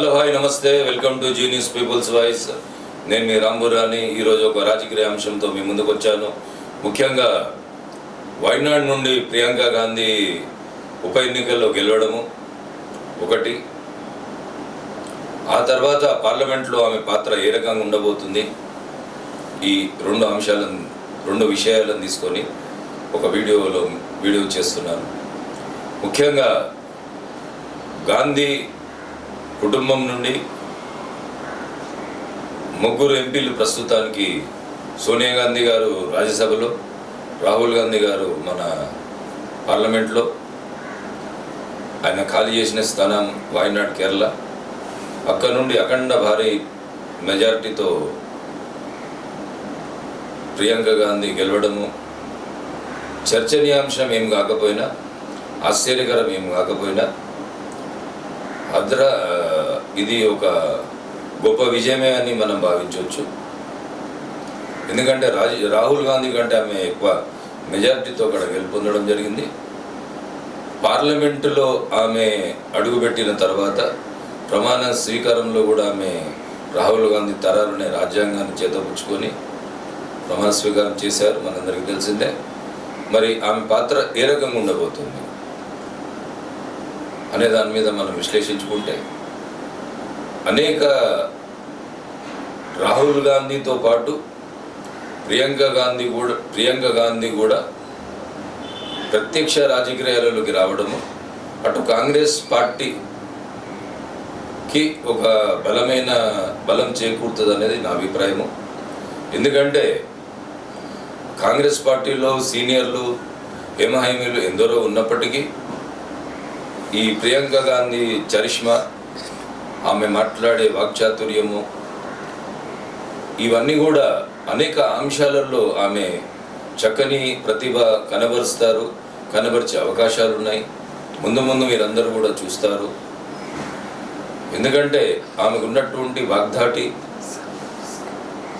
Hello hi నమస్తే. Welcome to Zee News people's voice. నేను మీ రాంబురాని ఈరోజు ఒక రాజకీయ అంశంతో మీ ముందుకు వచ్చాను. ముఖ్యంగా వైనాడ్ నుండి ప్రియాంక గాంధీ ఉప ఎన్నికల్లో గెలవడము ఒకటి. ఆ తర్వాత పార్లమెంట్లో ఆమె పాత్ర ఏ రకంగా ఉండబోతుంది? ఈ రెండు అంశాలను రెండు విషయాలను తీసుకొని ఒక వీడియోలో వీడియో చేస్తున్నాను. ముఖ్యంగా గాంధీ కుటుంబం నుండి ముగ్గురు ఎంపీలు ప్రస్తుతానికి సోనియా గాంధీ గారు రాజ్యసభలో రాహుల్ గాంధీ గారు మన పార్లమెంట్లో. ఆయన ఖాళీ చేసిన స్థానం వాయనాడ్ కేరళ. అక్కడ నుండి అఖండ భారీ మెజారిటీతో ప్రియాంక గాంధీ గెలవడము. చర్చనీయాంశం ఏం కాకపోయినా ఆశ్చర్యకరం ఏం కాకపోయినా అద్ర ఇది ఒక గొప్ప విజయమే అని మనం భావించవచ్చు. ఎందుకంటే రాజ్ రాహుల్ గాంధీ కంటే ఆమె ఎక్కువ మెజారిటీతో అక్కడ గెలుపొందడం జరిగింది. పార్లమెంటులో ఆమె అడుగుపెట్టిన తర్వాత ప్రమాణ స్వీకారంలో కూడా ఆమె రాహుల్ గాంధీ తరాలనే రాజ్యాంగాన్ని చేతపుచ్చుకొని ప్రమాణ స్వీకారం చేశారు. మనందరికీ తెలిసిందే. మరి ఆమె పాత్ర ఏ రకంగా ఉండబోతుంది? అనే దాని మీద మనం విశ్లేషించుకుంటే అనేక రాహుల్ గాంధీతో పాటు ప్రియాంక గాంధీ కూడా ప్రియాంక గాంధీ కూడా ప్రత్యక్ష రాజకీయాలలోకి రావడము అటు కాంగ్రెస్ పార్టీకి ఒక బలమైన బలం చేకూరుతుంది అనేది నా అభిప్రాయము. ఎందుకంటే కాంగ్రెస్ పార్టీలో సీనియర్లు హేమహైమీలు ఎందరో ఉన్నప్పటికీ ఈ ప్రియాంక గాంధీ చరిష్మా ఆమె మాట్లాడే వాక్చాతుర్యము. ఇవన్నీ కూడా అనేక అంశాలలో ఆమె చక్కని ప్రతిభ కనబరుస్తారు కనబరిచే అవకాశాలు ఉన్నాయి ముందు ముందు మీరందరూ కూడా చూస్తారు. ఎందుకంటే ఆమెకు ఉన్నటువంటి వాగ్దాటి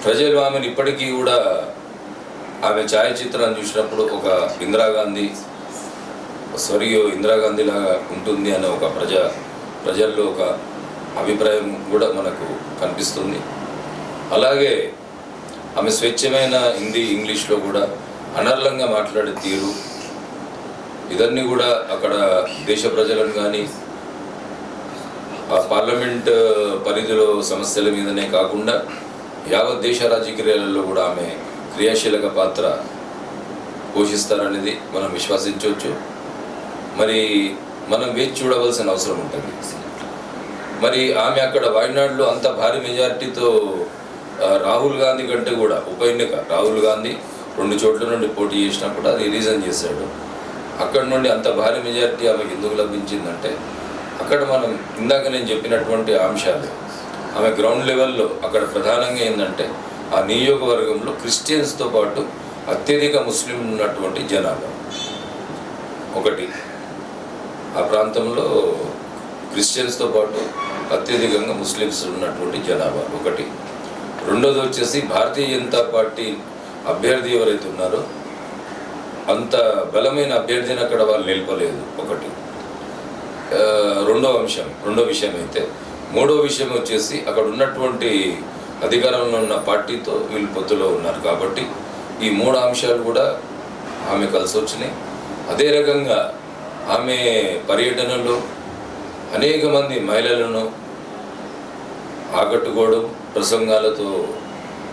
ప్రజలు ఆమెను ఇప్పటికీ కూడా ఆమె ఛాయాచిత్రాన్ని చూసినప్పుడు ఒక ఇందిరాగాంధీ స్వర్గీయ ఇందిరాగాంధీ లాగా ఉంటుంది అనే ఒక ప్రజా ప్రజల్లో ఒక అభిప్రాయం కూడా మనకు కనిపిస్తుంది. అలాగే ఆమె స్వచ్ఛమైన హిందీ ఇంగ్లీష్లో కూడా అనర్లంగా మాట్లాడే తీరు ఇదన్నీ కూడా అక్కడ దేశ ప్రజలను కానీ ఆ పార్లమెంట్ పరిధిలో సమస్యల మీదనే కాకుండా యావత్ దేశ రాజకీయాలలో కూడా ఆమె క్రియాశీలక పాత్ర పోషిస్తారనేది మనం విశ్వసించవచ్చు. మరి మనం వేచి చూడవలసిన అవసరం ఉంటుంది. మరి ఆమె అక్కడ వాయనాడులో అంత భారీ మెజారిటీతో రాహుల్ గాంధీ కంటే కూడా ఉప ఎన్నిక రాహుల్ గాంధీ రెండు చోట్ల నుండి పోటీ చేసినప్పుడు అది రీజన్ చేశాడు. అక్కడ నుండి అంత భారీ మెజారిటీ ఆమెకు ఎందుకు లభించిందంటే అక్కడ మనం ఇందాక నేను చెప్పినటువంటి అంశాలు ఆమె గ్రౌండ్ లెవెల్లో అక్కడ ప్రధానంగా ఏంటంటే ఆ నియోజకవర్గంలో క్రిస్టియన్స్తో పాటు అత్యధిక ముస్లిం ఉన్నటువంటి జనాభా. ఒకటి ఆ ప్రాంతంలో క్రిస్టియన్స్తో పాటు అత్యధికంగా ముస్లిమ్స్ ఉన్నటువంటి జనాభా ఒకటి. రెండోది వచ్చేసి భారతీయ జనతా పార్టీ అభ్యర్థి ఎవరైతే ఉన్నారో అంత బలమైన అభ్యర్థిని అక్కడ వాళ్ళు నిలపలేదు ఒకటి. రెండో అంశం రెండో విషయం అయితే మూడో విషయం వచ్చేసి అక్కడ ఉన్నటువంటి అధికారంలో ఉన్న పార్టీతో వీళ్ళు పొత్తులో ఉన్నారు కాబట్టి ఈ మూడు అంశాలు కూడా ఆమె కలిసి వచ్చినాయి. అదే రకంగా ఆమె పర్యటనలో అనేక మంది మహిళలను ఆకట్టుకోవడం ప్రసంగాలతో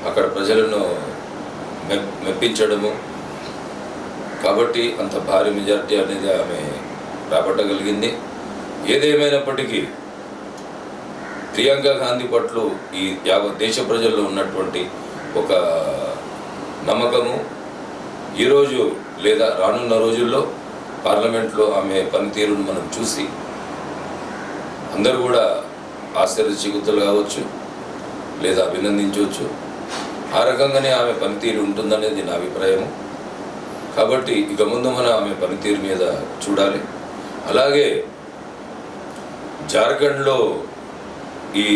అక్కడ ప్రజలను మెప్ మెప్పించడము. కాబట్టి అంత భారీ మెజారిటీ అనేది ఆమె రాబట్టగలిగింది. ఏదేమైనప్పటికీ ప్రియాంక గాంధీ పట్ల ఈ యావత్ దేశ ప్రజల్లో ఉన్నటువంటి ఒక నమ్మకము. ఈరోజు లేదా రానున్న రోజుల్లో పార్లమెంట్లో ఆమె పనితీరును మనం చూసి అందరూ కూడా ఆశ్చర్యచిగుతులు కావచ్చు లేదా అభినందించవచ్చు. ఆ రకంగానే ఆమె పనితీరు ఉంటుందనేది నా అభిప్రాయము. కాబట్టి ఇక ముందు మనం ఆమె పనితీరు మీద చూడాలి. అలాగే జార్ఖండ్లో ఈ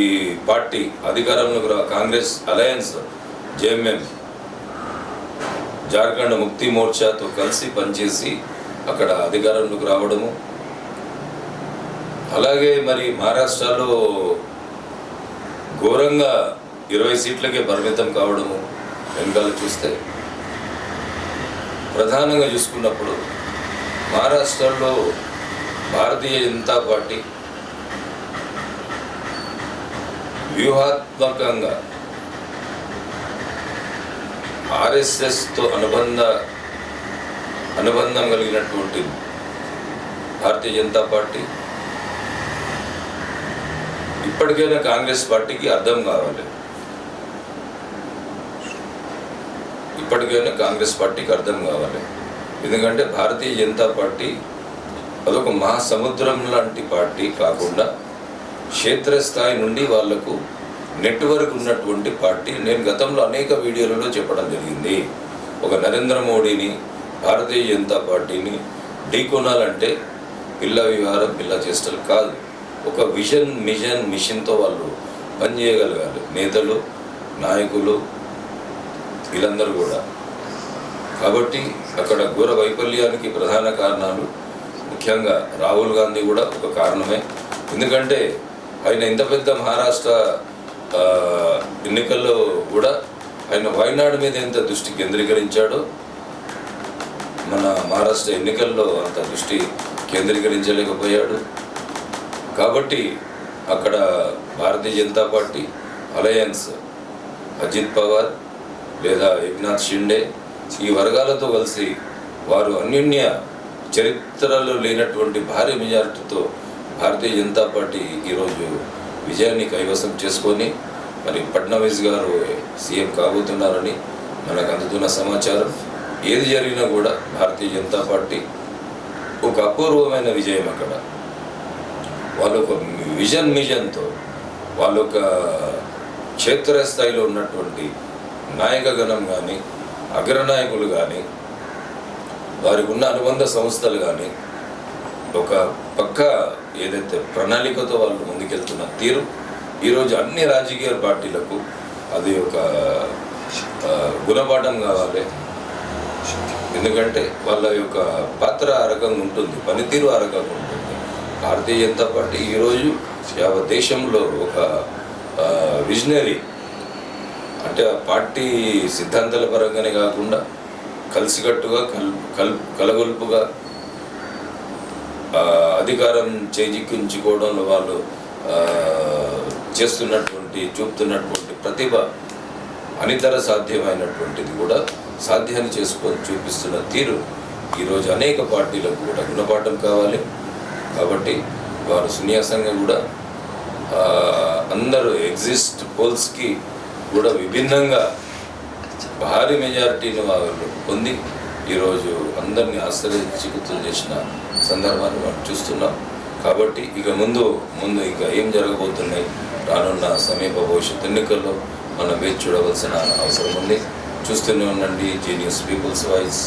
పార్టీ అధికారంలోకి రా కాంగ్రెస్ అలయన్స్ జేఎంఎం జార్ఖండ్ ముక్తి మోర్చాతో కలిసి పనిచేసి అక్కడ అధికారంలోకి రావడము అలాగే మరి మహారాష్ట్రలో ఘోరంగా ఇరవై సీట్లకే పరిమితం కావడము వెనకాల చూస్తే ప్రధానంగా చూసుకున్నప్పుడు మహారాష్ట్రలో భారతీయ జనతా పార్టీ వ్యూహాత్మకంగా ఆర్ఎస్ఎస్తో అనుబంధ అనుబంధం కలిగినటువంటి భారతీయ జనతా పార్టీ ఇప్పటికైనా కాంగ్రెస్ పార్టీకి అర్థం కావాలి. ఇప్పటికైనా కాంగ్రెస్ పార్టీకి అర్థం కావాలి. ఎందుకంటే భారతీయ జనతా పార్టీ అదొక మహాసముద్రం లాంటి పార్టీ కాకుండా క్షేత్రస్థాయి నుండి వాళ్ళకు నెట్వర్క్ ఉన్నటువంటి పార్టీ. నేను గతంలో అనేక వీడియోలలో చెప్పడం జరిగింది. ఒక నరేంద్ర మోడీని భారతీయ జనతా పార్టీని ఢీకొనాలంటే పిల్ల విహారం పిల్ల చేష్టలు కాదు. ఒక విజన్ మిషన్ మిషన్తో వాళ్ళు పనిచేయగలగాలి. నేతలు నాయకులు వీళ్ళందరూ కూడా. కాబట్టి అక్కడ ఘోర వైఫల్యానికి ప్రధాన కారణాలు ముఖ్యంగా రాహుల్ గాంధీ కూడా ఒక కారణమే. ఎందుకంటే ఆయన ఇంత పెద్ద మహారాష్ట్ర ఎన్నికల్లో కూడా ఆయన వైనాడు మీద ఎంత దృష్టి కేంద్రీకరించాడో మన మహారాష్ట్ర ఎన్నికల్లో అంత దృష్టి కేంద్రీకరించలేకపోయాడు. కాబట్టి అక్కడ భారతీయ జనతా పార్టీ అలయన్స్ అజిత్ పవార్ లేదా ఏక్నాథ్ షిండే ఈ వర్గాలతో కలిసి వారు అన్యోన్య చరిత్రలో లేనటువంటి భారీ మెజార్టీతో భారతీయ జనతా పార్టీ ఈరోజు విజయాన్ని కైవసం చేసుకొని మరి ఫడ్నవీస్ గారు సీఎం కాబోతున్నారని మనకు అందుతున్న సమాచారం. ఏది జరిగినా కూడా భారతీయ జనతా పార్టీ ఒక అపూర్వమైన విజయం అక్కడ. వాళ్ళు ఒక విజన్ మిజన్తో వాళ్ళు ఒక క్షేత్రస్థాయిలో ఉన్నటువంటి నాయకగణం కానీ అగ్రనాయకులు కానీ వారికి ఉన్న అనుబంధ సంస్థలు కానీ ఒక పక్క ఏదైతే ప్రణాళికతో వాళ్ళు ముందుకెళ్తున్న తీరు ఈరోజు అన్ని రాజకీయ పార్టీలకు అది ఒక గుణపాఠం కావాలి. ఎందుకంటే వాళ్ళ యొక్క పాత్ర ఆ రకంగా ఉంటుంది పనితీరు ఆ రకంగా ఉంటుంది. భారతీయ జనతా పార్టీ ఈరోజు యావత్ దేశంలో ఒక విజనరీ అంటే ఆ పార్టీ సిద్ధాంతాల పరంగానే కాకుండా కలిసికట్టుగా కల్ కల్ కలగొల్పుగా అధికారం చేజిక్కించుకోవడంలో వాళ్ళు చేస్తున్నటువంటి చూపుతున్నటువంటి ప్రతిభ అనితర సాధ్యమైనటువంటిది కూడా సాధ్యాన్ని చేసుకొని చూపిస్తున్న తీరు ఈరోజు అనేక పార్టీలకు కూడా గుణపాఠం కావాలి. కాబట్టి వారు సున్యాసంగా కూడా అందరూ ఎగ్జిస్ట్ పోల్స్కి కూడా విభిన్నంగా భారీ మెజారిటీని వారు పొంది ఈరోజు అందరినీ ఆశ్చర్యచికిత్సలు చేసిన సందర్భాన్ని మనం చూస్తున్నాం. కాబట్టి ఇక ముందు ముందు ఇంకా ఏం జరగబోతున్నాయి? రానున్న సమీప భవిష్యత్ ఎన్నికల్లో మనం వేచి చూడవలసిన అవసరం ఉంది. చూస్తూనే ఉండండి జీనియస్ పీపుల్స్ వాయిస్